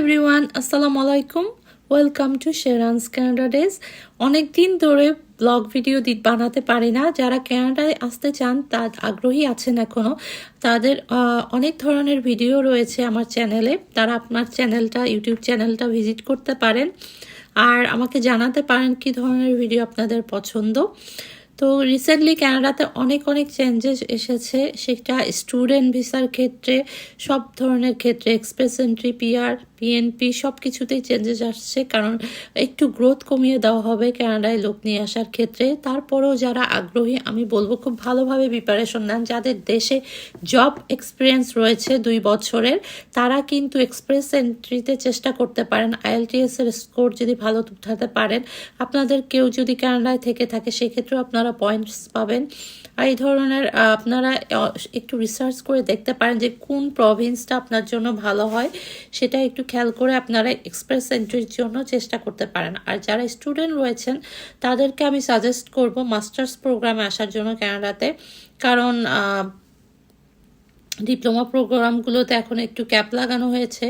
Everyone আসসালামু আলাইকুম। Welcome to শেরানস Canada days অনেক দিন ধরে ব্লগ ভিডিও বানাতে পারি না। যারা ক্যানাডায় আসতে চান, তার আগ্রহী আছেন এখনও তাদের অনেক ধরনের ভিডিও রয়েছে আমার চ্যানেলে তারা আপনার চ্যানেলটা ইউটিউব চ্যানেলটা ভিজিট করতে পারেন। আর আমাকে জানাতে পারেন কি ধরনের ভিডিও আপনাদের পছন্দ। তো রিসেন্টলি কানাডাতে অনেক অনেক চেঞ্জেস এসেছে। সেটা স্টুডেন্ট ভিসার ক্ষেত্রে, সব ধরনের ক্ষেত্রে এক্সপ্রেস এন্ট্রি পিআর পিএনপি সব কিছুতেই চেঞ্জেস আসছে। কারণ একটু গ্রোথ কমিয়ে দেওয়া হবে কানাডায় লোক নিয়ে আসার ক্ষেত্রে। তারপরেও যারা আগ্রহী, আমি বলব খুব ভালোভাবে প্রিপারেশন নেন। যাদের দেশে জব এক্সপিরিয়েন্স রয়েছে দুই বছরের, তারা কিন্তু এক্সপ্রেস এন্ট্রিতে চেষ্টা করতে পারেন। আইএলটিএস এর স্কোর যদি ভালো উঠাতে পারেন, আপনাদের কেউ যদি কানাডায় থেকে থাকে, সেক্ষেত্রেও আপনারা পয়েন্টস পাবেন। আর এই ধরনের আপনারা একটু রিসার্চ করে দেখতে পারেন যে কোন প্রভিন্সটা আপনার জন্য ভালো হয়। সেটা একটু খেয়াল করে আপনারা এক্সপ্রেস এন্ট্রির জন্য চেষ্টা করতে পারেন। আর যারা স্টুডেন্ট রয়েছেন, তাদেরকে আমি সাজেস্ট করব মাস্টার্স প্রোগ্রামে আসার জন্য কানাডাতে কারণ ডিপ্লোমা প্রোগ্রামগুলোতে এখন একটু ক্যাপ লাগানো হয়েছে।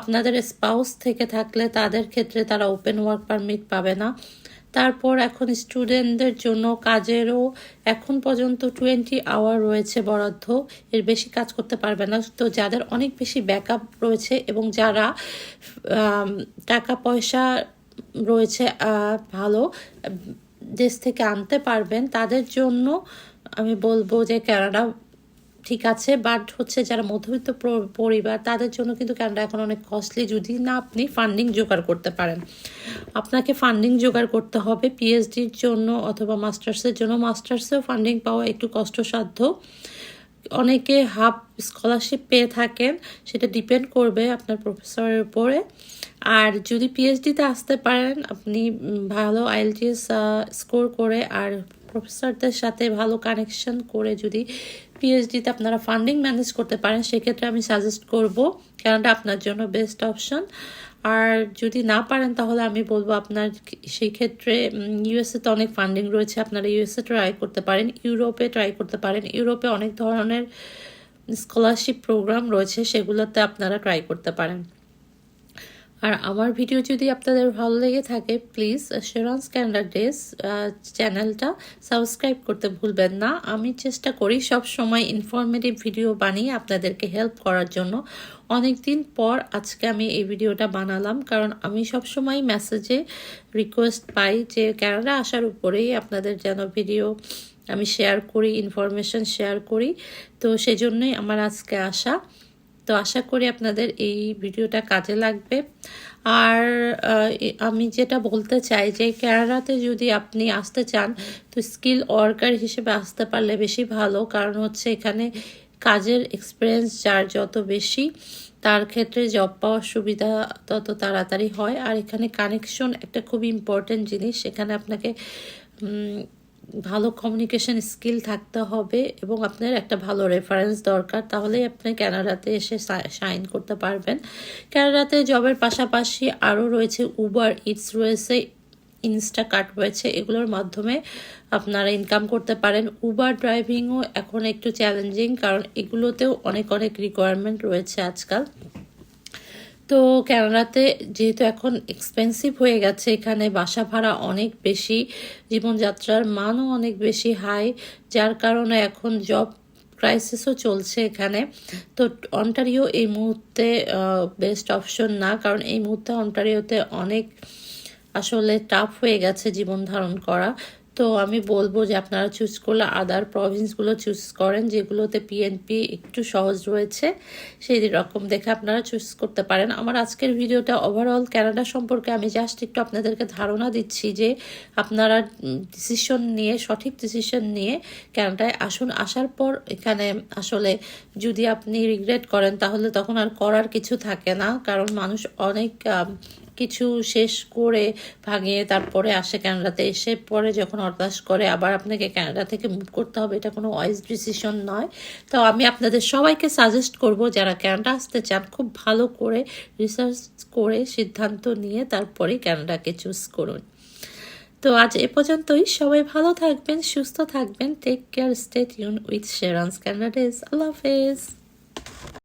আপনাদের স্পাউস থেকে থাকলে তাদের ক্ষেত্রে তারা ওপেন ওয়ার্ক পারমিট পাবে না। তারপর এখন স্টুডেন্টদের জন্য কাজেরও এখন পর্যন্ত টোয়েন্টি আওয়ার রয়েছে বরাদ্দ। এর বেশি কাজ করতে পারবে না। তো যাদের অনেক বেশি ব্যাকআপ রয়েছে এবং যারা টাকা পয়সা রয়েছে ভালো, দেশ থেকে আনতে পারবেন, তাদের জন্য আমি বলব যে কানাডা ঠিক আছে বাট হচ্ছে যারা মধ্যবিত্ত পরিবার, তাদের জন্য কিন্তু কানাডা এখন অনেক কস্টলি যদি না আপনি ফান্ডিং জোগাড় করতে পারেন। আপনাকে ফান্ডিং জোগাড় করতে হবে পিএইচডির জন্য অথবা মাস্টার্সের জন্য। মাস্টার্সেও ফান্ডিং পাওয়া একটু কষ্টসাধ্য। অনেকে হাফ স্কলারশিপ পেয়ে থাকেন, সেটা ডিপেন্ড করবে আপনার প্রফেসরের উপরে। আর যদি পিএইচডিতে আসতে পারেন, আপনি ভালো আইএলটিএস স্কোর করে আর প্রফেসরদের সাথে ভালো কানেকশন করে যদি পিএইচডিতে আপনারা ফান্ডিং ম্যানেজ করতে পারেন, সেক্ষেত্রে আমি সাজেস্ট করব কানাডা আপনার জন্য বেস্ট অপশন আর যদি না পারেন, তাহলে আমি বলব আপনার সেই ক্ষেত্রে ইউএসএ তে অনেক ফান্ডিং রয়েছে, আপনারা ইউএসএ ট্রাই করতে পারেন ইউরোপে ট্রাই করতে পারেন। ইউরোপে অনেক ধরনের স্কলারশিপ প্রোগ্রাম রয়েছে, সেগুলোতে আপনারা ট্রাই করতে পারেন। আর আমার ভিডিও যদি আপনাদের ভালো লেগে থাকে প্লিজ শেরন ক্যান্ডার ডেস চ্যানেলটা সাবস্ক্রাইব করতে ভুলবেন না। আমি চেষ্টা করি সব সময় ইনফরমেটিভ ভিডিও বানিয়ে আপনাদেরকে হেল্প করার জন্য। অনেক দিন পর আজকে আমি এই ভিডিওটা বানালাম, কারণ আমি সব সময় মেসেজে রিকোয়েস্ট পাই যে ক্যানাডা আসার উপরেই আপনাদের যেন ভিডিও আমি শেয়ার করি ইনফরমেশন শেয়ার করি। তো সেজন্যই আমার আজকে আসা। তো আশা করি আপনাদের এই ভিডিওটা কাজে লাগবে। আর আমি যেটা বলতে চাই যে ক্যানাডাতে যদি আপনি আসতে চান, তো স্কিল ওয়ার্কার হিসেবে আসতে পারলে বেশি ভালো। কারণ হচ্ছে এখানে কাজের এক্সপিরিয়েন্স যার যত বেশি, তার ক্ষেত্রে জব পাওয়ার সুবিধা তত তাড়াতাড়ি হয়। আর এখানে কানেকশন একটা খুব ইম্পর্টেন্ট জিনিস। এখানে আপনাকে ভালো কমিউনিকেশন স্কিল থাকতে হবে এবং আপনার একটা ভালো রেফারেন্স দরকার, তাহলেই আপনি ক্যানাডাতে এসে সাইন করতে পারবেন। ক্যানাডাতে জবের পাশাপাশি আরও রয়েছে উবার ইটস রয়েছে ইনস্টাকার্ট রয়েছে, এগুলোর মাধ্যমে আপনারা ইনকাম করতে পারেন। উবার ড্রাইভিংও এখন একটু চ্যালেঞ্জিং কারণ এগুলোতেও অনেক অনেক রিকোয়ারমেন্ট রয়েছে আজকাল। তো ক্যানাডাতে যেহেতু এখন এক্সপেন্সিভ হয়ে গেছে, এখানে বাসা ভাড়া অনেক বেশি, জীবনযাত্রার মানও অনেক বেশি হাই যার কারণে এখন জব ক্রাইসিসও চলছে এখানে। তো অন্টারিও এই মুহূর্তে বেস্ট অপশন না, কারণ এই মুহূর্তে অন্টারিওতে অনেক আসলে টাফ হয়ে গেছে জীবন ধারণ করা। তো আমি বলব যে আপনারা চুজ করলে আদার প্রভিন্সগুলো চুজ করেন, যেগুলোতে পিএনপি একটু সহজ রয়েছে, সেই রকম দেখে আপনারা চুজ করতে পারেন। আমার আজকের ভিডিওটা ওভারঅল ক্যানাডা সম্পর্কে আমি জাস্ট একটু আপনাদেরকে ধারণা দিচ্ছি যে আপনারা ডিসিশন নিয়ে, সঠিক ডিসিশন নিয়ে ক্যানাডায় আসুন। আসার পর এখানে আসলে যদি আপনি রিগ্রেট করেন, তাহলে তখন আর করার কিছু থাকে না। কারণ মানুষ অনেক কিছু শেষ করে ভাঙিয়ে তারপরে আসে ক্যানাডাতে এসে পরে যখন হতাশ করে আবার আপনাকে ক্যানাডা থেকে মুভ করতে হবে, এটা কোনো ওয়াইজ ডিসিশন নয়। তো আমি আপনাদের সবাইকে সাজেস্ট করব, যারা ক্যানাডা আসতে চান, খুব ভালো করে রিসার্চ করে সিদ্ধান্ত নিয়ে তারপরে ক্যানাডাকে চুজ করুন। তো আজ এ পর্যন্তই। সবাই ভালো থাকবেন, সুস্থ থাকবেন। টেক কেয়ার স্টেট ইউন উইথ শেরান্স ক্যানাডাজ আল্লাহ হাফেজ।